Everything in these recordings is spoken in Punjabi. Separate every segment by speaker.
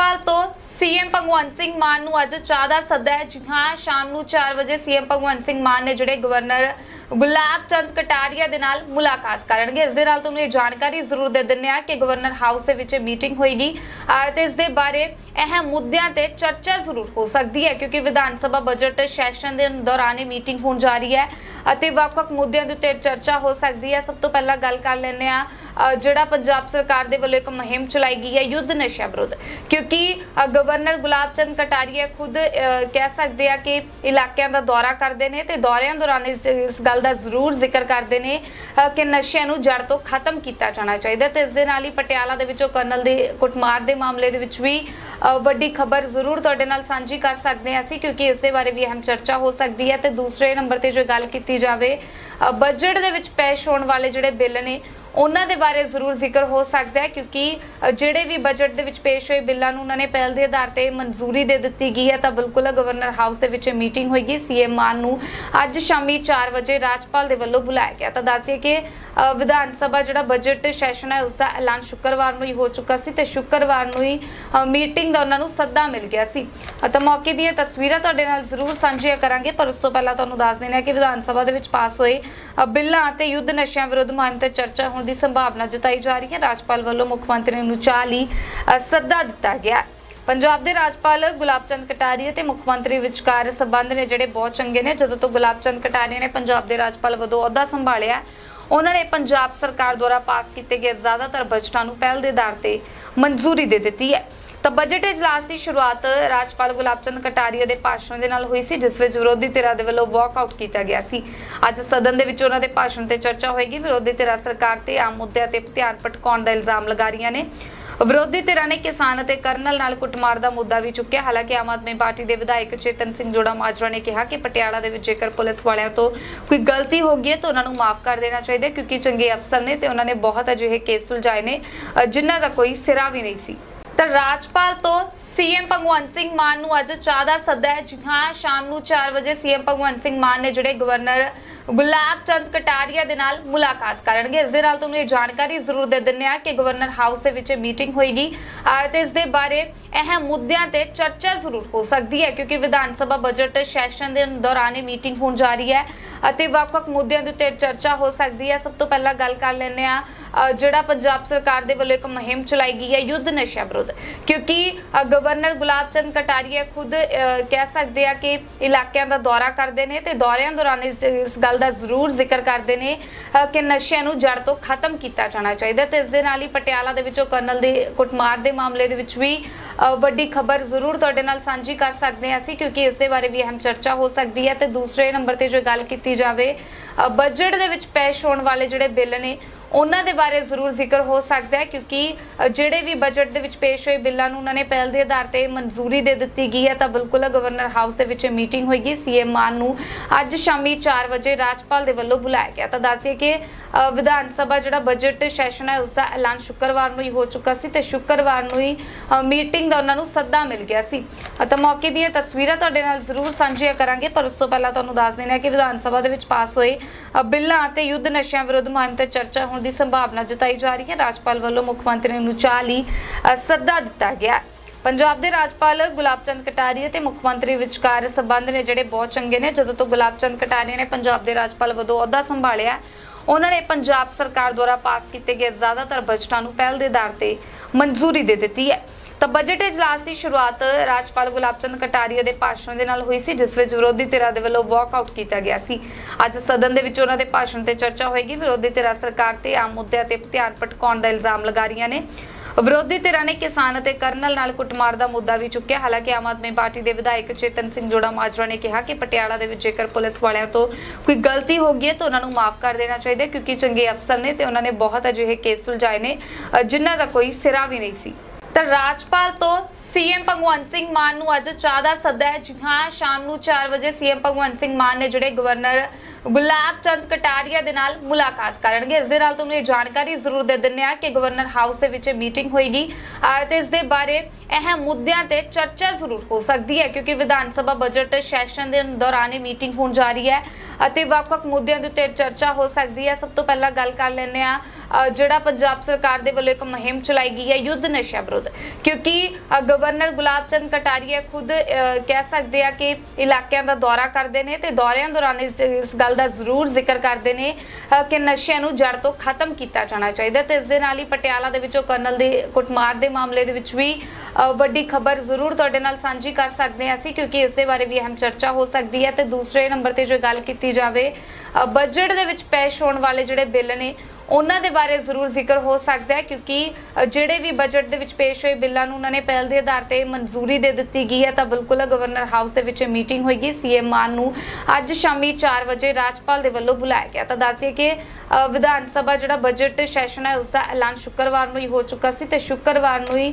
Speaker 1: ਰਾਜਪਾਲ ਤੋਂ ਸੀਐਮ ਭਗਵੰਤ ਸਿੰਘ ਮਾਨ ਨੂੰ ਅੱਜ ਚਾਹ ਦਾ ਸੱਦਾ ਹੈ। ਜੀ ਹਾਂ, ਸ਼ਾਮ ਨੂੰ 4 ਵਜੇ ਸੀਐਮ ਭਗਵੰਤ ਸਿੰਘ ਮਾਨ ਨੇ ਜਿਹੜੇ ਗਵਰਨਰ ਗੁਲਾਬ ਚੰਦ ਕਟਾਰੀਆ ਦੇ ਨਾਲ ਮੁਲਾਕਾਤ ਕਰਨਗੇ। ਇਸ ਦੇ ਨਾਲ ਤੁਹਾਨੂੰ ਇਹ ਜਾਣਕਾਰੀ ਜ਼ਰੂਰ ਦੇ ਦਿੰਦੇ ਆ ਕਿ ਗਵਰਨਰ ਹਾਊਸ ਦੇ ਵਿੱਚ ਮੀਟਿੰਗ ਹੋਏਗੀ ਤੇ ਇਸ ਦੇ ਬਾਰੇ ਅਹਿਮ ਮੁੱਦਿਆਂ ਤੇ ਚਰਚਾ ਜ਼ਰੂਰ ਹੋ ਸਕਦੀ ਹੈ, ਕਿਉਂਕਿ ਵਿਧਾਨ ਸਭਾ ਬਜਟ ਸੈਸ਼ਨ ਦੇ ਦੌਰਾਨ ਇਹ ਮੀਟਿੰਗ ਹੋਣ ਜਾ ਰਹੀ ਹੈ। ਅਤੇ ਵੱਖ-ਵੱਖ ਮੁੱਦਿਆਂ ਦੇ ਉੱਤੇ ਚਰਚਾ ਹੋ ਸਕਦੀ ਹੈ। ਸਭ ਤੋਂ ਪਹਿਲਾਂ ਗੱਲ ਕਰ ਲੈਂਦੇ ਆ ਜਿਹੜਾ ਪੰਜਾਬ ਸਰਕਾਰ ਦੇ ਵੱਲੋਂ ਇੱਕ ਮੁਹਿੰਮ ਚਲਾਈ ਗਈ ਹੈ, ਯੁੱਧ ਨਸ਼ਾ ਵਿਰੁੱਧ। ਕਿਉਂਕਿ ਗਵਰਨਰ ਗੁਲਾਬ ਚੰਦ ਕਟਾਰੀਆ ਖੁਦ ਕਹਿ ਸਕਦੇ ਆ ਕਿ ਇਲਾਕਿਆਂ ਦਾ ਦੌਰਾ ਕਰਦੇ ਨੇ ਤੇ ਦੌਰਿਆਂ ਦੌਰਾਨ ਇਸ ਗੱਲ ਦਾ ਜ਼ਰੂਰ ਜ਼ਿਕਰ ਕਰਦੇ ਨੇ ਕਿ ਨਸ਼ਿਆਂ ਨੂੰ ਜੜ ਤੋਂ ਖਤਮ ਕੀਤਾ ਜਾਣਾ ਚਾਹੀਦਾ ਤੇ ਇਸ ਦੇ ਨਾਲ ਹੀ ਪਟਿਆਲਾ ਦੇ ਵਿੱਚੋਂ ਕਰਨਲ ਦੇ ਕੁੱਟਮਾਰ ਦੇ ਮਾਮਲੇ ਦੇ ਵਿੱਚ ਵੀ ਵੱਡੀ ਖਬਰ ਜ਼ਰੂਰ ਤੁਹਾਡੇ ਨਾਲ ਸਾਂਝੀ ਕਰ ਸਕਦੇ ਹਾਂ ਅਸੀਂ, ਕਿਉਂਕਿ ਇਸ ਦੇ ਬਾਰੇ ਵੀ ਅਹਿਮ ਚਰਚਾ ਹੋ ਸਕਦੀ ਹੈ। ਤੇ ਦੂਸਰੇ ਨੰਬਰ ਤੇ ਜੋ ਗੱਲ ਕੀਤੀ ਕੀਤੀ ਜਾਵੇ। ਬਜਟ ਦੇ ਵਿੱਚ ਪੇਸ਼ ਹੋਣ ਵਾਲੇ ਜਿਹੜੇ ਬਿੱਲ ਨੇ ਉਹਨਾਂ ਦੇ ਬਾਰੇ ਜ਼ਰੂਰ ਜ਼ਿਕਰ ਹੋ ਸਕਦਾ ਹੈ, ਕਿਉਂਕਿ ਜਿਹੜੇ ਵੀ ਬਜਟ ਦੇ ਵਿੱਚ ਪੇਸ਼ ਹੋਏ ਬਿੱਲਾਂ ਨੂੰ ਉਹਨਾਂ ਨੇ ਪਹਿਲ ਦੇ ਆਧਾਰ ਤੇ ਮਨਜ਼ੂਰੀ ਦੇ ਦਿੱਤੀ ਗਈ ਹੈ, ਤਾਂ ਬਿਲਕੁਲ ਗਵਰਨਰ ਹਾਊਸ ਦੇ ਵਿੱਚ ਮੀਟਿੰਗ ਹੋਏਗੀ ਸੀਐਮ ਮਾਨ ਨੂੰ ਅੱਜ ਸ਼ਾਮੀ 4 ਵਜੇ ਰਾਜਪਾਲ ਦੇ ਵੱਲੋਂ ਬੁਲਾਇਆ ਗਿਆ। ਤਾਂ ਦੱਸਿਏ ਕਿ ਵਿਧਾਨ ਸਭਾ ਜਿਹੜਾ ਬਜਟ ਸੈਸ਼ਨ ਹੈ, ਉਸ ਦਾ ਐਲਾਨ ਸ਼ੁੱਕਰਵਾਰ ਨੂੰ ਹੀ ਹੋ ਚੁੱਕਾ ਸੀ ਤੇ ਸ਼ੁੱਕਰਵਾਰ ਨੂੰ ਹੀ ਮੀਟਿੰਗ ਦਾ ਉਹਨਾਂ ਨੂੰ ਸੱਦਾ ਮਿਲ ਗਿਆ ਸੀ। ਤਾਂ ਮੌਕੇ ਦੀਆਂ ਤਸਵੀਰਾਂ ਤੁਹਾਡੇ ਨਾਲ ਜ਼ਰੂਰ ਸਾਂਝੀਆਂ ਕਰਾਂਗੇ, ਪਰ ਉਸ ਤੋਂ ਪਹਿਲਾਂ ਤੁਹਾਨੂੰ ਦੱਸ ਦੇਣਾ ਕਿ ਵਿਧਾਨ ਸਭਾ ਦੇ ਵਿੱਚ ਪਾਸ ਹੋਏ ਬਿੱਲਾਂ ਅਤੇ ਯੁੱਧ ਨਸ਼ਿਆਂ ਵਿਰੁੱਧ ਮੁਹਿੰਮ ਤੇ ਚਰਚਾ ਹੋਣ ਦੀ ਸੰਭਾਵਨਾ ਜਤਾਈ ਜਾ ਰਹੀ ਹੈ। ਰਾਜਪਾਲ ਵੱਲੋਂ ਮੁੱਖ ਮੰਤਰੀ ਨੂੰ ਚਾਹ ਲਈ ਅ, ਸੱਦਾ ਦਿੱਤਾ ਗਿਆ ਪੰਜਾਬ ਦੇ ਰਾਜਪਾਲ ਗੁਲਾਬ ਚੰਦ ਕਟਾਰੀਆ ਤੇ ਮੁੱਖ ਮੰਤਰੀ ਵਿਚਕਾਰ ਸਬੰਧ ਨੇ ਜਿਹੜੇ ਬਹੁਤ ਚੰਗੇ ਨੇ ਜਦੋਂ ਤੋਂ ਗੁਲਾਬ ਚੰਦ ਕਟਾਰੀਆ ਨੇ ਪੰਜਾਬ ਦੇ ਰਾਜਪਾਲ ਵਜੋਂ ਅਹੁਦਾ ਸੰਭਾਲਿਆ ਉਹਨਾਂ ਨੇ ਪੰਜਾਬ ਸਰਕਾਰ ਦੁਆਰਾ ਪਾਸ ਕੀਤੇ ਗਏ ਜ਼ਿਆਦਾਤਰ ਬਜਟਾਂ ਨੂੰ ਪਹਿਲ ਦੇ ਆਧਾਰ ਤੇ ਮਨਜ਼ੂਰੀ ਦੇ ਦਿੱਤੀ ਹੈ। ਤਾਂ ਬਜਟ ਇਜਲਾਸ ਦੀ ਸ਼ੁਰੂਆਤ ਰਾਜਪਾਲ ਗੁਲਾਬ ਚੰਦ ਕਟਾਰੀਆ ਦੇ ਭਾਸ਼ਣ ਦੇ ਨਾਲ ਹੋਈ ਸੀ, ਜਿਸ ਵਿੱਚ ਵਿਰੋਧੀ ਧਿਰਾਂ ਦੇ ਵੱਲੋਂ ਵਾਕਆਊਟ ਕੀਤਾ ਗਿਆ ਸੀ। ਅੱਜ ਸਦਨ ਦੇ ਵਿੱਚ ਉਹਨਾਂ ਦੇ ਭਾਸ਼ਣ ਤੇ ਚਰਚਾ ਹੋਏਗੀ। ਵਿਰੋਧੀ ਧਿਰਾਂ ਸਰਕਾਰ ਤੇ ਆਮ ਮੁੱਦਿਆਂ ਤੇ ਧਿਆਨ ਭਟਕਾਉਣ ਦਾ ਇਲਜ਼ਾਮ ਲਗਾ ਰਹੀਆਂ ਨੇ। ਵਿਰੋਧੀ ਧਿਰਾਂ ਨੇ ਕਿਸਾਨ ਅਤੇ ਕਰਨਲ ਨਾਲ ਕੁੱਟਮਾਰ ਦਾ ਮੁੱਦਾ ਵੀ ਚੁੱਕਿਆ। ਹਾਲਾਂਕਿ ਆਮ ਆਦਮੀ ਪਾਰਟੀ ਦੇ ਵਿਧਾਇਕ ਚੇਤਨ ਸਿੰਘ ਜੋੜਾ ਮਾਜਰਾ ਨੇ ਕਿਹਾ ਕਿ ਪਟਿਆਲਾ ਦੇ ਵਿੱਚ ਜੇਕਰ ਪੁਲਿਸ ਵਾਲਿਆਂ ਤੋਂ ਕੋਈ ਗਲਤੀ ਹੋ ਗਈ ਹੈ, ਤਾਂ ਉਹਨਾਂ ਨੂੰ ਮਾਫ ਕਰ ਦੇਣਾ ਚਾਹੀਦਾ ਕਿਉਂਕਿ ਚੰਗੇ ਅਫਸਰ ਨੇ ਤੇ ਉਹਨਾਂ ਨੇ ਬਹੁਤ ਅਜਿਹੇ ਕੇਸ ਸੁਲਝਾਏ ਨੇ ਜਿਨ੍ਹਾਂ ਦਾ ਕੋਈ ਸਿਰਾ ਵੀ ਨਹੀਂ ਸੀ। ਤਾਂ ਰਾਜਪਾਲ ਤੋਂ ਸੀਐਮ ਭਗਵੰਤ ਸਿੰਘ ਮਾਨ ਨੂੰ ਅੱਜ ਚਾਹ ਦਾ ਸੱਦਾ ਹੈ। ਜੀ ਹਾਂ, ਸ਼ਾਮ ਨੂੰ 4 ਵਜੇ ਸੀਐਮ ਭਗਵੰਤ ਸਿੰਘ ਮਾਨ ਨੇ ਜਿਹੜੇ ਗਵਰਨਰ ਗੁਲਾਬ ਚੰਦ ਕਟਾਰੀਆ ਦੇ ਨਾਲ ਮੁਲਾਕਾਤ ਕਰਨਗੇ। ਇਸ ਦੇ ਨਾਲ ਤੁਹਾਨੂੰ ਇਹ ਜਾਣਕਾਰੀ ਜ਼ਰੂਰ ਦੇ ਦਿੰਦੇ ਆ ਕਿ ਗਵਰਨਰ ਹਾਊਸ ਦੇ ਵਿੱਚ ਮੀਟਿੰਗ ਹੋਏਗੀ। ਅਹ ਤੇ ਇਸ ਦੇ ਬਾਰੇ ਅਹਿਮ ਮੁੱਦਿਆਂ ਤੇ ਚਰਚਾ ਜ਼ਰੂਰ ਹੋ ਸਕਦੀ ਹੈ, ਕਿਉਂਕਿ ਵਿਧਾਨ ਸਭਾ ਬਜਟ ਸੈਸ਼ਨ ਦੇ ਦੌਰਾਨ ਇਹ ਮੀਟਿੰਗ ਹੋਣ ਜਾ ਰਹੀ ਹੈ ਅਤੇ ਵੱਖ-ਵੱਖ ਮੁੱਦਿਆਂ ਦੇ ਉੱਤੇ ਚਰਚਾ ਹੋ ਸਕਦੀ ਹੈ। ਸਭ ਤੋਂ ਪਹਿਲਾਂ ਗੱਲ ਕਰ ਲੈਂਦੇ ਆ ਜਿਹੜਾ ਪੰਜਾਬ ਸਰਕਾਰ ਦੇ ਵੱਲੋਂ ਇੱਕ ਮੁਹਿੰਮ ਚਲਾਈ ਗਈ ਹੈ ਯੁੱਧ ਨਸ਼ਾ ਵਿਰੁੱਧ। ਕਿਉਂਕਿ ਗਵਰਨਰ ਗੁਲਾਬ ਚੰਦ ਕਟਾਰੀਆ ਖੁਦ ਕਹਿ ਸਕਦੇ ਆ ਕਿ ਇਲਾਕਿਆਂ ਦਾ ਦੌਰਾ ਕਰਦੇ ਨੇ ਤੇ ਦੌਰਿਆਂ ਦੌਰਾਨ ਇਸ ਗੱਲ ਦਾ ਜ਼ਰੂਰ ਜ਼ਿਕਰ ਕਰਦੇ ਨੇ ਕਿ ਨਸ਼ਿਆਂ ਨੂੰ ਜੜ ਤੋਂ ਖਤਮ ਕੀਤਾ ਜਾਣਾ ਚਾਹੀਦਾ ਤੇ ਇਸ ਦੇ ਨਾਲ ਹੀ ਪਟਿਆਲਾ ਦੇ ਵਿੱਚੋਂ ਕਰਨਲ ਦੇ ਕੁੱਟਮਾਰ ਦੇ ਮਾਮਲੇ ਦੇ ਵਿੱਚ ਵੀ ਅ, ਵੱਡੀ ਖਬਰ ਜ਼ਰੂਰ ਤੁਹਾਡੇ ਨਾਲ ਸਾਂਝੀ ਕਰ ਸਕਦੇ ਹਾਂ ਅਸੀਂ ਕਿਉਂਕਿ ਇਸ ਦੇ ਬਾਰੇ ਵੀ ਅਹਿਮ ਚਰਚਾ ਹੋ ਸਕਦੀ ਹੈ ਤੇ ਦੂਸਰੇ ਨੰਬਰ ਤੇ ਜੋ ਗੱਲ ਕੀਤੀ ਜਾਵੇ ਬਜਟ ਦੇ ਵਿੱਚ ਪੇਸ਼ ਹੋਣ ਵਾਲੇ ਜਿਹੜੇ ਬਿੱਲ ਨੇ, ਉਹਨਾਂ ਦੇ ਬਾਰੇ ਜ਼ਰੂਰ ਜ਼ਿਕਰ ਹੋ ਸਕਦਾ ਹੈ, ਕਿਉਂਕਿ ਜਿਹੜੇ ਵੀ ਬਜਟ ਦੇ ਵਿੱਚ ਪੇਸ਼ ਹੋਏ ਬਿੱਲਾਂ ਨੂੰ ਉਹਨਾਂ ਨੇ ਪਹਿਲ ਦੇ ਆਧਾਰ ਤੇ ਮਨਜ਼ੂਰੀ ਦੇ ਦਿੱਤੀ ਗਈ ਹੈ, ਤਾਂ ਬਿਲਕੁਲ ਗਵਰਨਰ ਹਾਊਸ ਦੇ ਵਿੱਚ ਮੀਟਿੰਗ ਹੋਏਗੀ ਸੀਐਮ ਮਾਨ ਨੂੰ ਅੱਜ ਸ਼ਾਮੀ 4 ਵਜੇ ਰਾਜਪਾਲ ਦੇ ਵੱਲੋਂ ਬੁਲਾਇਆ ਗਿਆ। ਤਾਂ ਦੱਸਿਏ ਕਿ ਵਿਧਾਨ ਸਭਾ ਜਿਹੜਾ ਬਜਟ ਸੈਸ਼ਨ ਹੈ ਉਸ ਦਾ ਐਲਾਨ ਸ਼ੁੱਕਰਵਾਰ ਨੂੰ ਹੀ ਹੋ ਚੁੱਕਾ ਸੀ ਤੇ ਸ਼ੁੱਕਰਵਾਰ ਨੂੰ ਹੀ ਮੀਟਿੰਗ ਦਾ ਉਹਨਾਂ ਨੂੰ ਸੱਦਾ ਮਿਲ ਗਿਆ ਸੀ। ਤਾਂ ਮੌਕੇ ਦੀਆਂ ਤਸਵੀਰਾਂ ਤੁਹਾਡੇ ਨਾਲ ਜ਼ਰੂਰ ਸਾਂਝੀਆਂ ਕਰਾਂਗੇ, ਪਰ ਉਸ ਤੋਂ ਪਹਿਲਾਂ ਤੁਹਾਨੂੰ ਦੱਸ ਦੇਣਾ ਕਿ ਵਿਧਾਨ ਸਭਾ ਦੇ ਵਿੱਚ ਪਾਸ ਹੋਏ ਬਿੱਲਾਂ ਅਤੇ ਯੁੱਧ ਨਸ਼ਿਆਂ ਵਿਰੁੱਧ ਮੁਹਿੰਮ ਤੇ ਚਰਚਾ ਹੋਣ ਦੀ ਸੰਭਾਵਨਾ ਜਤਾਈ ਜਾ ਰਹੀ ਹੈ ਰਾਜਪਾਲ ਵੱਲੋਂ ਮੁੱਖ ਮੰਤਰੀ ਨੂੰ ਚਾਹ ਲਈ ਅ, ਸੱਦਾ ਦਿੱਤਾ ਗਿਆ ਹੈ। ਪੰਜਾਬ ਦੇ ਰਾਜਪਾਲ ਗੁਲਾਬ ਚੰਦ ਕਟਾਰੀਆ ਤੇ ਮੁੱਖ ਮੰਤਰੀ ਵਿਚਕਾਰ ਸਬੰਧ ਨੇ ਜਿਹੜੇ ਬਹੁਤ ਚੰਗੇ ਨੇ ਜਦੋਂ ਤੋਂ ਗੁਲਾਬ ਚੰਦ ਕਟਾਰੀਆ ਨੇ ਪੰਜਾਬ ਦੇ ਰਾਜਪਾਲ ਵਜੋਂ ਅਹੁਦਾ ਸੰਭਾਲਿਆ ਉਹਨਾਂ ਨੇ ਪੰਜਾਬ ਸਰਕਾਰ ਦੁਆਰਾ ਪਾਸ ਕੀਤੇ ਗਏ ਜ਼ਿਆਦਾਤਰ ਬਜਟਾਂ ਨੂੰ ਪਹਿਲ ਦੇ ਆਧਾਰ ਤੇ ਮਨਜ਼ੂਰੀ ਦੇ ਦਿੱਤੀ ਹੈ ਤਾਂ ਬਜਟ ਇਜਲਾਸ ਦੀ ਸ਼ੁਰੂਆਤ ਰਾਜਪਾਲ ਗੁਲਾਬ ਚੰਦ ਕਟਾਰੀਆ ਦੇ ਭਾਸ਼ਣ ਦੇ ਨਾਲ ਹੋਈ ਸੀ, ਜਿਸ ਵਿੱਚ ਵਿਰੋਧੀ ਧਿਰਾਂ ਦੇ ਵੱਲੋਂ ਵਾਕਆਊਟ ਕੀਤਾ ਗਿਆ ਸੀ। ਅੱਜ ਸਦਨ ਦੇ ਵਿੱਚ ਉਹਨਾਂ ਦੇ ਭਾਸ਼ਣ ਤੇ ਚਰਚਾ ਹੋਏਗੀ। ਵਿਰੋਧੀ ਧਿਰਾਂ ਸਰਕਾਰ ਤੇ ਆਮ ਮੁੱਦਿਆਂ ਤੇ ਧਿਆਨ ਭਟਕਾਉਣ ਦਾ ਇਲਜ਼ਾਮ ਲਗਾ ਰਹੀਆਂ ਨੇ। ਵਿਰੋਧੀ ਧਿਰਾਂ ਨੇ ਕਿਸਾਨ ਅਤੇ ਕਰਨਲ ਨਾਲ ਕੁੱਟਮਾਰ ਦਾ ਮੁੱਦਾ ਵੀ ਚੁੱਕਿਆ। ਹਾਲਾਂਕਿ ਆਮ ਆਦਮੀ ਪਾਰਟੀ ਦੇ ਵਿਧਾਇਕ ਚੇਤਨ ਸਿੰਘ ਜੋੜਾ ਮਾਜਰਾ ਨੇ ਕਿਹਾ ਕਿ ਪਟਿਆਲਾ ਦੇ ਵਿੱਚ ਜੇਕਰ ਪੁਲਿਸ ਵਾਲਿਆਂ ਤੋਂ ਕੋਈ ਗਲਤੀ ਹੋ ਗਈ ਹੈ, ਤਾਂ ਉਹਨਾਂ ਨੂੰ ਮਾਫ ਕਰ ਦੇਣਾ ਚਾਹੀਦਾ ਕਿਉਂਕਿ ਚੰਗੇ ਅਫਸਰ ਨੇ ਤੇ ਉਹਨਾਂ ਨੇ ਬਹੁਤ ਅਜਿਹੇ ਕੇਸ ਸੁਲਝਾਏ ਨੇ ਜਿਨ੍ਹਾਂ ਦਾ ਕੋਈ ਸਿਰਾ ਵੀ ਨਹੀਂ ਸੀ। ਤਾਂ ਰਾਜਪਾਲ ਤੋਂ ਸੀਐਮ ਭਗਵੰਤ ਸਿੰਘ ਮਾਨ ਨੂੰ ਅੱਜ ਚਾਹ ਦਾ ਸੱਦਾ ਹੈ। ਜੀ ਹਾਂ, ਸ਼ਾਮ ਨੂੰ 4 ਵਜੇ ਸੀਐਮ ਭਗਵੰਤ ਸਿੰਘ ਮਾਨ ਨੇ ਜਿਹੜੇ ਗਵਰਨਰ ਗੁਲਾਬ ਚੰਦ ਕਟਾਰੀਆ ਦੇ ਨਾਲ ਮੁਲਾਕਾਤ ਕਰਨਗੇ। ਇਸ ਦੇ ਨਾਲ ਤੁਹਾਨੂੰ ਇਹ ਜਾਣਕਾਰੀ ਜ਼ਰੂਰ ਦੇ ਦਿੰਦੇ ਆ ਕਿ ਗਵਰਨਰ ਹਾਊਸ ਦੇ ਵਿੱਚ ਮੀਟਿੰਗ ਹੋਏਗੀ। ਅਤੇ ਇਸ ਦੇ ਬਾਰੇ ਅਹਿਮ ਮੁੱਦਿਆਂ ਤੇ ਚਰਚਾ ਜ਼ਰੂਰ ਹੋ ਸਕਦੀ ਹੈ, ਕਿਉਂਕਿ ਵਿਧਾਨ ਸਭਾ ਬਜਟ ਸੈਸ਼ਨ ਦੇ ਦੌਰਾਨ ਇਹ ਮੀਟਿੰਗ ਹੋਣ ਜਾ ਰਹੀ ਹੈ ਅਤੇ ਵੱਖ-ਵੱਖ ਮੁੱਦਿਆਂ ਦੇ ਉੱਤੇ ਚਰਚਾ ਹੋ ਸਕਦੀ ਹੈ। ਸਭ ਤੋਂ ਪਹਿਲਾਂ ਗੱਲ ਕਰ ਲੈਂਦੇ ਆ ਜਿਹੜਾ ਪੰਜਾਬ ਸਰਕਾਰ ਦੇ ਵੱਲੋਂ ਇੱਕ ਮੁਹਿੰਮ ਚਲਾਈ ਗਈ ਹੈ ਯੁੱਧ ਨਸ਼ਾ ਵਿਰੁੱਧ। ਕਿਉਂਕਿ ਗਵਰਨਰ ਗੁਲਾਬ ਚੰਦ ਕਟਾਰੀਆ ਖੁਦ ਕਹਿ ਸਕਦੇ ਆ ਕਿ ਇਲਾਕਿਆਂ ਦਾ ਦੌਰਾ ਕਰਦੇ ਨੇ ਤੇ ਦੌਰਿਆਂ ਦੌਰਾਨ ਇਸ ਗੱਲ ਦਾ ਜ਼ਰੂਰ ਜ਼ਿਕਰ ਕਰਦੇ ਨੇ ਕਿ ਨਸ਼ਿਆਂ ਨੂੰ ਜੜ ਤੋਂ ਖਤਮ ਕੀਤਾ ਜਾਣਾ ਚਾਹੀਦਾ ਤੇ ਇਸ ਦੇ ਨਾਲ ਹੀ ਪਟਿਆਲਾ ਦੇ ਵਿੱਚੋਂ ਕਰਨਲ ਦੇ ਕੁੱਟਮਾਰ ਦੇ ਮਾਮਲੇ ਦੇ ਵਿੱਚ ਵੀ ਵੱਡੀ ਖਬਰ ਜ਼ਰੂਰ ਤੁਹਾਡੇ ਨਾਲ ਸਾਂਝੀ ਕਰ ਸਕਦੇ ਹਾਂ ਅਸੀਂ, ਕਿਉਂਕਿ ਇਸ ਦੇ ਬਾਰੇ ਵੀ ਅਹਿਮ ਚਰਚਾ ਹੋ ਸਕਦੀ ਹੈ ਤੇ ਦੂਸਰੇ ਨੰਬਰ ਤੇ ਜੇ ਗੱਲ ਕੀਤੀ ਜਾਵੇ ਬਜਟ ਦੇ ਵਿੱਚ ਪੇਸ਼ ਹੋਣ ਵਾਲੇ ਜਿਹੜੇ ਬਿੱਲ ਨੇ ਉਹਨਾਂ ਦੇ ਬਾਰੇ ਜ਼ਰੂਰ ਜ਼ਿਕਰ ਹੋ ਸਕਦਾ ਹੈ, ਕਿਉਂਕਿ ਜਿਹੜੇ ਵੀ ਬਜਟ ਦੇ ਵਿੱਚ ਪੇਸ਼ ਹੋਏ ਬਿੱਲਾਂ ਨੂੰ ਉਹਨਾਂ ਨੇ ਪਹਿਲ ਦੇ ਆਧਾਰ ਤੇ ਮਨਜ਼ੂਰੀ ਦੇ ਦਿੱਤੀ ਗਈ ਹੈ, ਤਾਂ ਬਿਲਕੁਲ ਗਵਰਨਰ ਹਾਊਸ ਦੇ ਵਿੱਚ ਮੀਟਿੰਗ ਹੋਏਗੀ। ਸੀਐਮ ਮਾਨ ਨੂੰ ਅੱਜ ਸ਼ਾਮੀ 4 ਵਜੇ ਰਾਜਪਾਲ ਦੇ ਵੱਲੋਂ ਬੁਲਾਇਆ ਗਿਆ। ਤਾਂ ਦੱਸਿਏ ਕਿ ਵਿਧਾਨ ਸਭਾ ਜਿਹੜਾ ਬਜਟ ਸੈਸ਼ਨ ਹੈ ਉਸ ਦਾ ਐਲਾਨ ਸ਼ੁੱਕਰਵਾਰ ਨੂੰ ਹੀ ਹੋ ਚੁੱਕਾ ਸੀ ਤੇ ਸ਼ੁੱਕਰਵਾਰ ਨੂੰ ਹੀ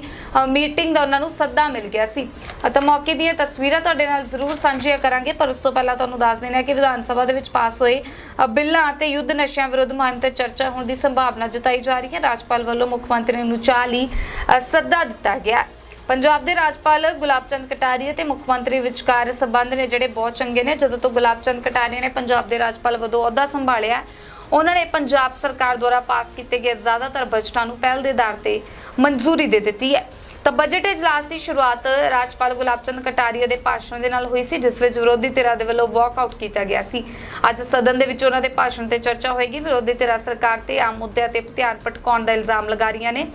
Speaker 1: ਮੀਟਿੰਗ ਦਾ ਉਹਨਾਂ ਨੂੰ ਸੱਦਾ ਮਿਲ ਗਿਆ ਸੀ। ਤਾਂ ਮੌਕੇ ਦੀਆਂ ਤਸਵੀਰਾਂ ਤੁਹਾਡੇ ਨਾਲ ਜ਼ਰੂਰ ਸਾਂਝੀਆਂ ਕਰਾਂਗੇ, ਪਰ ਉਸ ਤੋਂ ਪਹਿਲਾਂ ਤੁਹਾਨੂੰ ਦੱਸ ਦੇਣਾ ਹੈ ਕਿ ਵਿਧਾਨ ਸਭਾ ਦੇ ਵਿੱਚ ਪਾਸ ਹੋਏ ਬਿੱਲਾਂ ਅਤੇ ਯੁੱਧ ਨਸ਼ਿਆਂ ਵਿਰੁੱਧ ਮੁਹਿੰਮ ਤੇ ਚਰਚਾ ਹੁਣ ਦੀ ਸੰਭਾਵਨਾ ਜਤਾਈ ਜਾ ਰਹੀ ਹੈ। ਰਾਜਪਾਲ ਵੱਲੋਂ ਮੁੱਖ ਮੰਤਰੀ ਨੂੰ ਚਾਹ ਲਈ ਅ, ਸੱਦਾ ਦਿੱਤਾ ਗਿਆ। ਪੰਜਾਬ ਦੇ ਰਾਜਪਾਲ ਗੁਲਾਬ ਚੰਦ ਕਟਾਰੀਆ ਤੇ ਮੁੱਖ ਮੰਤਰੀ ਵਿਚਕਾਰ ਸਬੰਧ ਨੇ ਜਿਹੜੇ ਬਹੁਤ ਚੰਗੇ ਨੇ ਜਦੋਂ ਤੋਂ ਗੁਲਾਬ ਚੰਦ ਕਟਾਰੀਆ ਨੇ ਪੰਜਾਬ ਦੇ ਰਾਜਪਾਲ ਵਜੋਂ ਅਹੁਦਾ ਸੰਭਾਲਿਆ ਉਹਨਾਂ ਨੇ ਪੰਜਾਬ ਸਰਕਾਰ ਦੁਆਰਾ ਪਾਸ ਕੀਤੇ ਗਏ ਜ਼ਿਆਦਾਤਰ ਬਜਟਾਂ ਨੂੰ ਪਹਿਲ ਦੇ ਆਧਾਰ ਤੇ ਮਨਜ਼ੂਰੀ ਦੇ ਦਿੱਤੀ ਹੈ। ਤਾਂ ਬਜਟ ਇਜਲਾਸ ਦੀ ਸ਼ੁਰੂਆਤ ਰਾਜਪਾਲ ਗੁਲਾਬ ਚੰਦ ਕਟਾਰੀਆ ਦੇ ਭਾਸ਼ਣ ਦੇ ਨਾਲ ਹੋਈ ਸੀ, ਜਿਸ ਵਿੱਚ ਵਿਰੋਧੀ ਧਿਰਾਂ ਦੇ ਵੱਲੋਂ ਵਾਕਆਊਟ ਕੀਤਾ ਗਿਆ ਸੀ। ਅੱਜ ਸਦਨ ਦੇ ਵਿੱਚ ਉਹਨਾਂ ਦੇ ਭਾਸ਼ਣ ਤੇ ਚਰਚਾ ਹੋਏਗੀ। ਵਿਰੋਧੀ ਧਿਰਾਂ ਸਰਕਾਰ ਤੇ ਆਮ ਮੁੱਦਿਆਂ ਤੇ ਧਿਆਨ ਭਟਕਾਉਣ ਦਾ ਇਲਜ਼ਾਮ ਲਗਾ ਰਹੀਆਂ ਨੇ।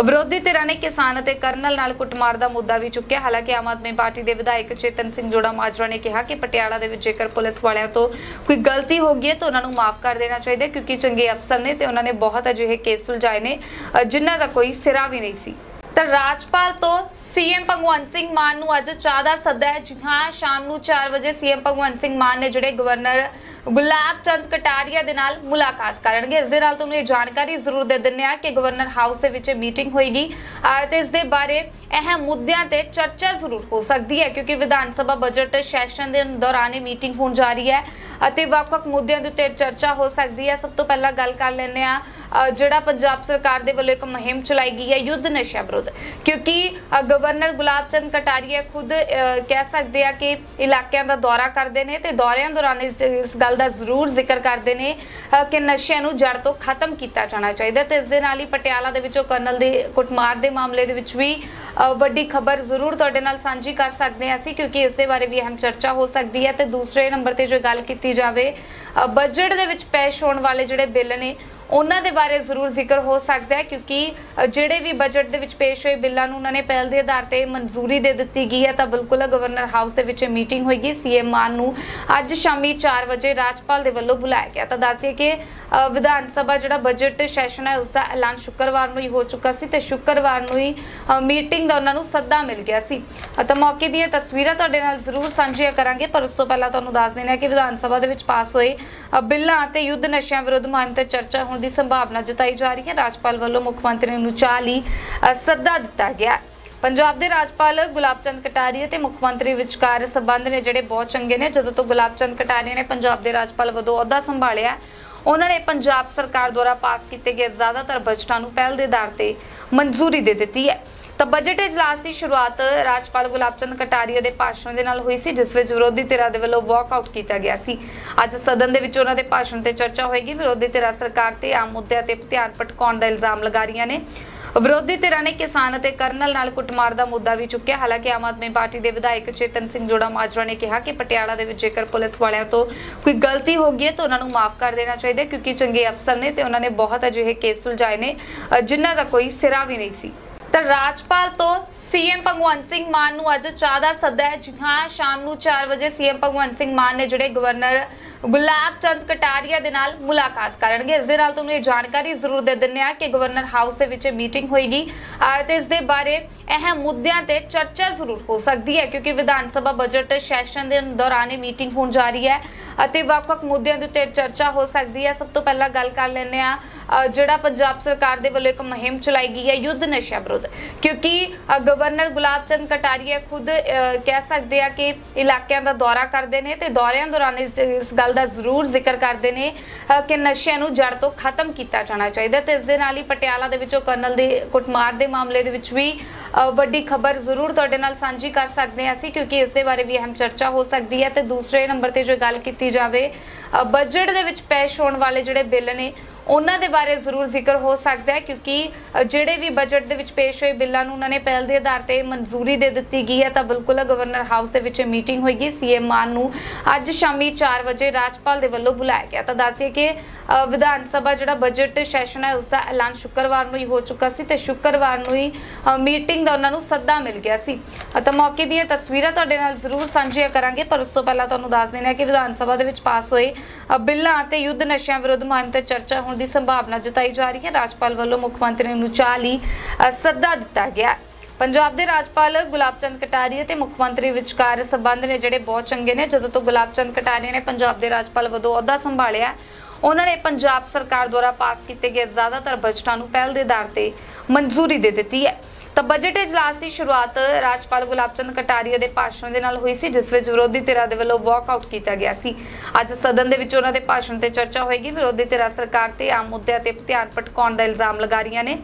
Speaker 1: ਵਿਰੋਧੀ ਧਿਰਾਂ ਨੇ ਕਿਸਾਨ ਅਤੇ ਕਰਨਲ ਨਾਲ ਕੁੱਟਮਾਰ ਦਾ ਮੁੱਦਾ ਵੀ ਚੁੱਕਿਆ। ਹਾਲਾਂਕਿ ਆਮ ਆਦਮੀ ਪਾਰਟੀ ਦੇ ਵਿਧਾਇਕ ਚੇਤਨ ਸਿੰਘ ਜੋੜਾ ਮਾਜਰਾ ਨੇ ਕਿਹਾ ਕਿ ਪਟਿਆਲਾ ਦੇ ਵਿੱਚ ਜੇਕਰ ਪੁਲਿਸ ਵਾਲਿਆਂ ਤੋਂ ਕੋਈ ਗਲਤੀ ਹੋ ਗਈ ਹੈ, ਤਾਂ ਉਹਨਾਂ ਨੂੰ ਮਾਫ ਕਰ ਦੇਣਾ ਚਾਹੀਦਾ ਕਿਉਂਕਿ ਚੰਗੇ ਅਫਸਰ ਨੇ ਤੇ ਉਹਨਾਂ ਨੇ ਬਹੁਤ ਅਜਿਹੇ ਕੇਸ ਸੁਲਝਾਏ ਨੇ ਜਿਨ੍ਹਾਂ ਦਾ ਕੋਈ ਸਿਰਾ ਵੀ ਨਹੀਂ ਸੀ। ਤਾਂ ਰਾਜਪਾਲ ਤੋਂ ਸੀਐਮ ਭਗਵੰਤ ਸਿੰਘ ਮਾਨ ਨੂੰ ਅੱਜ ਚਾਹ ਦਾ ਸੱਦਾ ਹੈ। ਜੀ ਹਾਂ, ਸ਼ਾਮ ਨੂੰ 4 ਵਜੇ ਸੀਐਮ ਭਗਵੰਤ ਸਿੰਘ ਮਾਨ ਨੇ ਜਿਹੜੇ ਗਵਰਨਰ ਗੁਲਾਬ ਚੰਦ ਕਟਾਰੀਆ ਦੇ ਨਾਲ ਮੁਲਾਕਾਤ ਕਰਨਗੇ। ਇਸ ਦੇ ਨਾਲ ਤੁਹਾਨੂੰ ਇਹ ਜਾਣਕਾਰੀ ਜ਼ਰੂਰ ਦੇ ਦਿੰਨੇ ਆ ਕਿ ਗਵਰਨਰ ਹਾਊਸ ਦੇ ਵਿੱਚ ਮੀਟਿੰਗ ਹੋਏਗੀ। ਅਹ ਤੇ ਇਸ ਦੇ ਬਾਰੇ ਅਹਿਮ ਮੁੱਦਿਆਂ ਤੇ ਚਰਚਾ ਜ਼ਰੂਰ ਹੋ ਸਕਦੀ ਹੈ, ਕਿਉਂਕਿ ਵਿਧਾਨ ਸਭਾ ਬਜਟ ਸੈਸ਼ਨ ਦੇ ਦੌਰਾਨ ਇਹ ਮੀਟਿੰਗ ਹੋਣ ਜਾ ਰਹੀ ਹੈ ਅਤੇ ਵੱਖ-ਵੱਖ ਮੁੱਦਿਆਂ ਦੇ ਉੱਤੇ ਚਰਚਾ ਹੋ ਸਕਦੀ ਹੈ। ਸਭ ਤੋਂ ਪਹਿਲਾਂ ਗੱਲ ਕਰ ਲੈਂਦੇ ਆ ਜਿਹੜਾ ਪੰਜਾਬ ਸਰਕਾਰ ਦੇ ਵੱਲੋਂ ਇੱਕ ਮੁਹਿੰਮ ਚਲਾਈ ਗਈ ਹੈ ਯੁੱਧ ਨਸ਼ਾ ਵਿਰੁੱਧ, ਕਿਉਂਕਿ ਗਵਰਨਰ ਗੁਲਾਬ ਚੰਦ ਕਟਾਰੀਆ ਖੁਦ ਕਹਿ ਸਕਦੇ ਆ ਕਿ ਇਲਾਕਿਆਂ ਦਾ ਦੌਰਾ ਕਰਦੇ ਨੇ ਤੇ ਦੌਰਿਆਂ ਦੌਰਾਨ ਇਸ ਗੱਲ ਗੱਲ ਦਾ ਜ਼ਰੂਰ ਜ਼ਿਕਰ ਕਰਦੇ ਨੇ ਕਿ ਨਸ਼ਿਆਂ ਨੂੰ ਜੜ ਤੋਂ ਖਤਮ ਕੀਤਾ ਜਾਣਾ ਚਾਹੀਦਾ ਤੇ ਇਸ ਦੇ ਨਾਲ ਹੀ ਪਟਿਆਲਾ ਦੇ ਵਿੱਚੋਂ ਕਰਨਲ ਦੇ ਕੁੱਟਮਾਰ ਦੇ ਮਾਮਲੇ ਦੇ ਵਿੱਚ ਵੀ ਵੱਡੀ ਖਬਰ ਜ਼ਰੂਰ ਤੁਹਾਡੇ ਨਾਲ ਸਾਂਝੀ ਕਰ ਸਕਦੇ ਹਾਂ ਅਸੀਂ, ਕਿਉਂਕਿ ਇਸ ਦੇ ਬਾਰੇ ਵੀ ਅਹਿਮ ਚਰਚਾ ਹੋ ਸਕਦੀ ਹੈ ਤੇ ਦੂਸਰੇ ਨੰਬਰ ਤੇ ਜੇ ਗੱਲ ਕੀਤੀ ਜਾਵੇ ਬਜਟ ਦੇ ਵਿੱਚ ਪੇਸ਼ ਹੋਣ ਵਾਲੇ ਜਿਹੜੇ ਬਿੱਲ ਨੇ ਉਹਨਾਂ ਦੇ ਬਾਰੇ ਜ਼ਰੂਰ ਜ਼ਿਕਰ ਹੋ ਸਕਦਾ ਹੈ, ਕਿਉਂਕਿ ਜਿਹੜੇ ਵੀ ਬਜਟ ਦੇ ਵਿੱਚ ਪੇਸ਼ ਹੋਏ ਬਿੱਲਾਂ ਨੂੰ ਉਹਨਾਂ ਨੇ ਪਹਿਲ ਦੇ ਆਧਾਰ ਤੇ ਮਨਜ਼ੂਰੀ ਦੇ ਦਿੱਤੀ ਗਈ ਹੈ, ਤਾਂ ਬਿਲਕੁਲ ਗਵਰਨਰ ਹਾਊਸ ਦੇ ਵਿੱਚ ਮੀਟਿੰਗ ਹੋਏਗੀ। ਸੀਐਮ ਮਾਨ ਨੂੰ ਅੱਜ ਸ਼ਾਮੀ 4 ਵਜੇ ਰਾਜਪਾਲ ਦੇ ਵੱਲੋਂ ਬੁਲਾਇਆ ਗਿਆ। ਤਾਂ ਦੱਸਿਏ ਕਿ ਵਿਧਾਨ ਸਭਾ ਜਿਹੜਾ ਬਜਟ ਸੈਸ਼ਨ ਹੈ ਉਸ ਦਾ ਐਲਾਨ ਸ਼ੁੱਕਰਵਾਰ ਨੂੰ ਹੀ ਹੋ ਚੁੱਕਾ ਸੀ ਤੇ ਸ਼ੁੱਕਰਵਾਰ ਨੂੰ ਹੀ ਮੀਟਿੰਗ ਦਾ ਉਹਨਾਂ ਨੂੰ ਸੱਦਾ ਮਿਲ ਗਿਆ ਸੀ। ਤਾਂ ਮੌਕੇ ਦੀਆਂ ਤਸਵੀਰਾਂ ਤੁਹਾਡੇ ਨਾਲ ਜ਼ਰੂਰ ਸਾਂਝੀਆਂ ਕਰਾਂਗੇ ਪਰ ਉਸ ਤੋਂ ਪਹਿਲਾਂ ਤੁਹਾਨੂੰ ਦੱਸ ਦੇਣਾ ਕਿ ਵਿਧਾਨ ਸਭਾ ਦੇ ਵਿੱਚ ਪਾਸ ਹੋਏ ਬਿੱਲਾਂ ਅਤੇ ਯੁੱਧ ਨਸ਼ਿਆਂ ਵਿਰੁੱਧ ਮੁਹਿੰਮ ਤੇ ਚਰਚਾ ਹੋਣ ਦੀ ਸੰਭਾਵਨਾ ਜਤਾਈ ਜਾ ਰਹੀ ਹੈ। ਰਾਜਪਾਲ ਵੱਲੋਂ ਮੁੱਖ ਮੰਤਰੀ ਨੂੰ ਚਾਹ ਲਈ ਅ, ਸੱਦਾ ਦਿੱਤਾ ਗਿਆ ਪੰਜਾਬ ਦੇ ਰਾਜਪਾਲ ਗੁਲਾਬ ਚੰਦ ਕਟਾਰੀਆ ਤੇ ਮੁੱਖ ਮੰਤਰੀ ਵਿਚਕਾਰ ਸਬੰਧ ਨੇ ਜਿਹੜੇ ਬਹੁਤ ਚੰਗੇ ਨੇ। ਜਦੋਂ ਤੋਂ ਗੁਲਾਬ ਚੰਦ ਕਟਾਰੀਆ ਨੇ ਪੰਜਾਬ ਦੇ ਰਾਜਪਾਲ ਵਜੋਂ ਅਹੁਦਾ ਸੰਭਾਲਿਆ ਉਹਨਾਂ ਨੇ ਪੰਜਾਬ ਸਰਕਾਰ ਦੁਆਰਾ ਪਾਸ ਕੀਤੇ ਗਏ ਜ਼ਿਆਦਾਤਰ ਬਜਟਾਂ ਨੂੰ ਪਹਿਲ ਦੇ ਆਧਾਰ ਤੇ ਮਨਜ਼ੂਰੀ ਦੇ ਦਿੱਤੀ ਹੈ। ਤਾਂ ਬਜਟ ਇਜਲਾਸ ਦੀ ਸ਼ੁਰੂਆਤ ਰਾਜਪਾਲ ਗੁਲਾਬ ਚੰਦ ਕਟਾਰੀਆ ਦੇ ਭਾਸ਼ਣ ਦੇ ਨਾਲ ਹੋਈ ਸੀ, ਜਿਸ ਵਿੱਚ ਵਿਰੋਧੀ ਧਿਰਾਂ ਦੇ ਵੱਲੋਂ ਵਾਕਆਊਟ ਕੀਤਾ ਗਿਆ ਸੀ। ਅੱਜ ਸਦਨ ਦੇ ਵਿੱਚ ਉਹਨਾਂ ਦੇ ਭਾਸ਼ਣ ਤੇ ਚਰਚਾ ਹੋਏਗੀ। ਵਿਰੋਧੀ ਧਿਰਾਂ ਸਰਕਾਰ ਤੇ ਆਮ ਮੁੱਦਿਆਂ ਤੇ ਧਿਆਨ ਭਟਕਾਉਣ ਦਾ ਇਲਜ਼ਾਮ ਲਗਾ ਰਹੀਆਂ ਨੇ। ਵਿਰੋਧੀ ਧਿਰਾਂ ਨੇ ਕਿਸਾਨ ਅਤੇ ਕਰਨਲ ਨਾਲ ਕੁੱਟਮਾਰ ਦਾ ਮੁੱਦਾ ਵੀ ਚੁੱਕਿਆ। ਹਾਲਾਂਕਿ ਆਮ ਆਦਮੀ ਪਾਰਟੀ ਦੇ ਵਿਧਾਇਕ ਚੇਤਨ ਸਿੰਘ ਜੋੜਾ ਮਾਜਰਾ ਨੇ ਕਿਹਾ ਕਿ ਪਟਿਆਲਾ ਦੇ ਵਿੱਚ ਜੇਕਰ ਪੁਲਿਸ ਵਾਲਿਆਂ ਤੋਂ ਕੋਈ ਗਲਤੀ ਹੋ ਗਈ ਹੈ ਤਾਂ ਉਹਨਾਂ ਨੂੰ ਮਾਫ ਕਰ ਦੇਣਾ ਚਾਹੀਦਾ ਕਿਉਂਕਿ ਚੰਗੇ ਅਫਸਰ ਨੇ ਤੇ ਉਹਨਾਂ ਨੇ ਬਹੁਤ ਅਜਿਹੇ ਕੇਸ ਸੁਲਝਾਏ ਨੇ ਅ, ਜਿਨ੍ਹਾਂ ਦਾ ਕੋਈ ਸਿਰਾ ਵੀ ਨਹੀਂ ਸੀ। ਤਾਂ ਰਾਜਪਾਲ ਤੋਂ ਸੀਐਮ ਭਗਵੰਤ ਸਿੰਘ ਮਾਨ ਨੂੰ ਅੱਜ ਚਾਹ ਦਾ ਸੱਦਾ ਹੈ। ਜੀ ਹਾਂ ਸ਼ਾਮ ਨੂੰ 4 ਵਜੇ ਸੀਐਮ ਭਗਵੰਤ ਸਿੰਘ ਮਾਨ ਨੇ ਜਿਹੜੇ ਗਵਰਨਰ ਗੁਲਾਬ ਚੰਦ ਕਟਾਰੀਆ ਦੇ ਨਾਲ ਮੁਲਾਕਾਤ ਕਰਨਗੇ। ਇਸ ਦੇ ਨਾਲ ਤੁਹਾਨੂੰ ਇਹ ਜਾਣਕਾਰੀ ਜ਼ਰੂਰ ਦੇ ਦਿੰਨੇ ਆ ਕਿ ਗਵਰਨਰ ਹਾਊਸ ਦੇ ਵਿੱਚ ਮੀਟਿੰਗ ਹੋਏਗੀ ਅਹ ਤੇ ਇਸ ਦੇ ਬਾਰੇ ਅਹਿਮ ਮੁੱਦਿਆਂ ਤੇ ਚਰਚਾ ਜ਼ਰੂਰ ਹੋ ਸਕਦੀ ਹੈ, ਕਿਉਂਕਿ ਵਿਧਾਨ ਸਭਾ ਬਜਟ ਸੈਸ਼ਨ ਦੇ ਦੌਰਾਨ ਇਹ ਮੀਟਿੰਗ ਹੋਣ ਜਾ ਰਹੀ ਹੈ ਅਤੇ ਵੱਖ-ਵੱਖ ਮੁੱਦਿਆਂ ਦੇ ਉੱਤੇ ਚਰਚਾ ਹੋ ਸਕਦੀ ਹੈ। ਸਭ ਤੋਂ ਪਹਿਲਾਂ ਗੱਲ ਕਰ ਲੈਂਦੇ ਆ ਜਿਹੜਾ ਪੰਜਾਬ ਸਰਕਾਰ ਦੇ ਵੱਲੋਂ ਇੱਕ ਮੁਹਿੰਮ ਚਲਾਈ ਗਈ ਹੈ ਯੁੱਧ ਨਸ਼ਾ ਵਿਰੁੱਧ। ਕਿਉਂਕਿ ਗਵਰਨਰ ਗੁਲਾਬ ਚੰਦ ਕਟਾਰੀਆ ਖੁਦ ਕਹਿ ਸਕਦੇ ਆ ਕਿ ਇਲਾਕਿਆਂ ਦਾ ਦੌਰਾ ਕਰਦੇ ਨੇ ਤੇ ਦੌਰਿਆਂ ਦੌਰਾਨ ਇਸ ਗੱਲ ਦਾ ਜ਼ਰੂਰ ਜ਼ਿਕਰ ਕਰਦੇ ਨੇ ਕਿ ਨਸ਼ਿਆਂ ਨੂੰ ਜੜ ਤੋਂ ਖਤਮ ਕੀਤਾ ਜਾਣਾ ਚਾਹੀਦਾ ਤੇ ਇਸ ਦੇ ਨਾਲ ਹੀ ਪਟਿਆਲਾ ਦੇ ਵਿੱਚੋਂ ਕਰਨਲ ਦੇ ਕੁੱਟਮਾਰ ਦੇ ਮਾਮਲੇ ਦੇ ਵਿੱਚ ਵੀ ਵੱਡੀ ਖਬਰ ਜ਼ਰੂਰ ਤੁਹਾਡੇ ਨਾਲ ਸਾਂਝੀ ਕਰ ਸਕਦੇ ਹਾਂ ਅਸੀਂ, ਕਿਉਂਕਿ ਇਸ ਦੇ ਬਾਰੇ ਵੀ ਅਹਿਮ ਚਰਚਾ ਹੋ ਸਕਦੀ ਹੈ ਤੇ ਦੂਸਰੇ ਨੰਬਰ ਤੇ ਜੇ ਗੱਲ ਕੀਤੀ ਜਾਵੇ ਬਜਟ ਦੇ ਵਿੱਚ ਪੇਸ਼ ਹੋਣ ਵਾਲੇ ਜਿਹੜੇ ਬਿੱਲ ਨੇ ਉਹਨਾਂ ਦੇ ਬਾਰੇ ਜ਼ਰੂਰ ਜ਼ਿਕਰ ਹੋ ਸਕਦਾ ਹੈ, ਕਿਉਂਕਿ ਜਿਹੜੇ ਵੀ ਬਜਟ ਦੇ ਵਿੱਚ ਪੇਸ਼ ਹੋਏ ਬਿੱਲਾਂ ਨੂੰ ਉਹਨਾਂ ਨੇ ਪਹਿਲ ਦੇ ਆਧਾਰ ਤੇ ਮਨਜ਼ੂਰੀ ਦੇ ਦਿੱਤੀ ਗਈ ਹੈ, ਤਾਂ ਬਿਲਕੁਲ ਗਵਰਨਰ ਹਾਊਸ ਦੇ ਵਿੱਚ ਮੀਟਿੰਗ ਹੋਏਗੀ ਸੀਐਮ ਮਾਨ ਨੂੰ ਅੱਜ ਸ਼ਾਮੀ 4 ਵਜੇ ਰਾਜਪਾਲ ਦੇ ਵੱਲੋਂ ਬੁਲਾਇਆ ਗਿਆ। ਤਾਂ ਦੱਸਿਏ ਕਿ ਵਿਧਾਨ ਸਭਾ ਜਿਹੜਾ ਬਜਟ ਸੈਸ਼ਨ ਹੈ ਉਸ ਦਾ ਐਲਾਨ ਸ਼ੁੱਕਰਵਾਰ ਨੂੰ ਹੀ ਹੋ ਚੁੱਕਾ ਸੀ ਤੇ ਸ਼ੁੱਕਰਵਾਰ ਨੂੰ ਹੀ ਮੀਟਿੰਗ ਦਾ ਉਹਨਾਂ ਨੂੰ ਸੱਦਾ ਮਿਲ ਗਿਆ ਸੀ। ਤਾਂ ਮੌਕੇ ਦੀਆਂ ਤਸਵੀਰਾਂ ਤੁਹਾਡੇ ਨਾਲ ਜ਼ਰੂਰ ਸਾਂਝੀਆਂ ਕਰਾਂਗੇ, ਪਰ ਉਸ ਤੋਂ ਪਹਿਲਾਂ ਤੁਹਾਨੂੰ ਦੱਸ ਦੇਣਾ ਕਿ ਵਿਧਾਨ ਸਭਾ ਦੇ ਵਿੱਚ ਪਾਸ ਹੋਏ ਬਿੱਲਾਂ ਅਤੇ ਯੁੱਧ ਨਸ਼ਿਆਂ ਵਿਰੁੱਧ ਮੁਹਿੰਮ ਤੇ ਚਰਚਾ ਹੋਣ ਦੀ ਸੰਭਾਵਨਾ ਜਤਾਈ ਜਾ ਰਹੀ ਹੈ। ਰਾਜਪਾਲ ਵੱਲੋਂ ਮੁੱਖ ਮੰਤਰੀ ਨੂੰ ਚਾਹ ਲਈ ਅ, ਸੱਦਾ ਦਿੱਤਾ ਗਿਆ ਪੰਜਾਬ ਦੇ ਰਾਜਪਾਲ ਗੁਲਾਬ ਚੰਦ ਕਟਾਰੀਆ ਤੇ ਮੁੱਖ ਮੰਤਰੀ ਵਿਚਕਾਰ ਸਬੰਧ ਨੇ ਜਿਹੜੇ ਬਹੁਤ ਚੰਗੇ ਨੇ ਜਦੋਂ ਤੋਂ ਗੁਲਾਬ ਚੰਦ ਕਟਾਰੀਆ ਨੇ ਪੰਜਾਬ ਦੇ ਰਾਜਪਾਲ ਵਜੋਂ ਅਹੁਦਾ ਸੰਭਾਲਿਆ ਉਹਨਾਂ ਨੇ ਪੰਜਾਬ ਸਰਕਾਰ ਦੁਆਰਾ ਪਾਸ ਕੀਤੇ ਗਏ ਜ਼ਿਆਦਾਤਰ ਬਜਟਾਂ ਨੂੰ ਪਹਿਲ ਦੇ ਆਧਾਰ ਤੇ ਮਨਜ਼ੂਰੀ ਦੇ ਦਿੱਤੀ ਹੈ। ਤਾਂ ਬਜਟ ਇਜਲਾਸ ਦੀ ਸ਼ੁਰੂਆਤ ਰਾਜਪਾਲ ਗੁਲਾਬ ਚੰਦ ਕਟਾਰੀਆ ਦੇ ਭਾਸ਼ਣ ਦੇ ਨਾਲ ਹੋਈ ਸੀ, ਜਿਸ ਵਿੱਚ ਵਿਰੋਧੀ ਧਿਰਾਂ ਦੇ ਵੱਲੋਂ ਵਾਕਆਊਟ ਕੀਤਾ ਗਿਆ ਸੀ। ਅੱਜ ਸਦਨ ਦੇ ਵਿੱਚ ਉਹਨਾਂ ਦੇ ਭਾਸ਼ਣ ਤੇ ਚਰਚਾ ਹੋਏਗੀ। ਵਿਰੋਧੀ ਧਿਰਾਂ ਸਰਕਾਰ ਤੇ ਆਮ ਮੁੱਦਿਆਂ ਤੇ ਧਿਆਨ ਭਟਕਾਉਣ ਦਾ ਇਲਜ਼ਾਮ ਲਗਾ ਰਹੀਆਂ ਨੇ।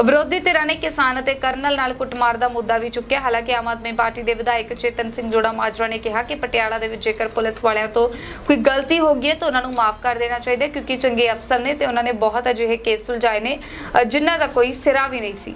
Speaker 1: ਵਿਰੋਧੀ ਧਿਰਾਂ ਨੇ ਕਿਸਾਨ ਅਤੇ ਕਰਨਲ ਨਾਲ ਕੁੱਟਮਾਰ ਦਾ ਮੁੱਦਾ ਵੀ ਚੁੱਕਿਆ। ਹਾਲਾਂਕਿ ਆਮ ਆਦਮੀ ਪਾਰਟੀ ਦੇ ਵਿਧਾਇਕ ਚੇਤਨ ਸਿੰਘ ਜੋੜਾ ਮਾਜਰਾ ਨੇ ਕਿਹਾ ਕਿ ਪਟਿਆਲਾ ਦੇ ਵਿੱਚ ਜੇਕਰ ਪੁਲਿਸ ਵਾਲਿਆਂ ਤੋਂ ਕੋਈ ਗਲਤੀ ਹੋ ਗਈ ਹੈ, ਤਾਂ ਉਹਨਾਂ ਨੂੰ ਮਾਫ ਕਰ ਦੇਣਾ ਚਾਹੀਦਾ ਕਿਉਂਕਿ ਚੰਗੇ ਅਫਸਰ ਨੇ ਤੇ ਉਹਨਾਂ ਨੇ ਬਹੁਤ ਅਜਿਹੇ ਕੇਸ ਸੁਲਝਾਏ ਨੇ ਜਿਨ੍ਹਾਂ ਦਾ ਕੋਈ ਸਿਰਾ ਵੀ ਨਹੀਂ ਸੀ।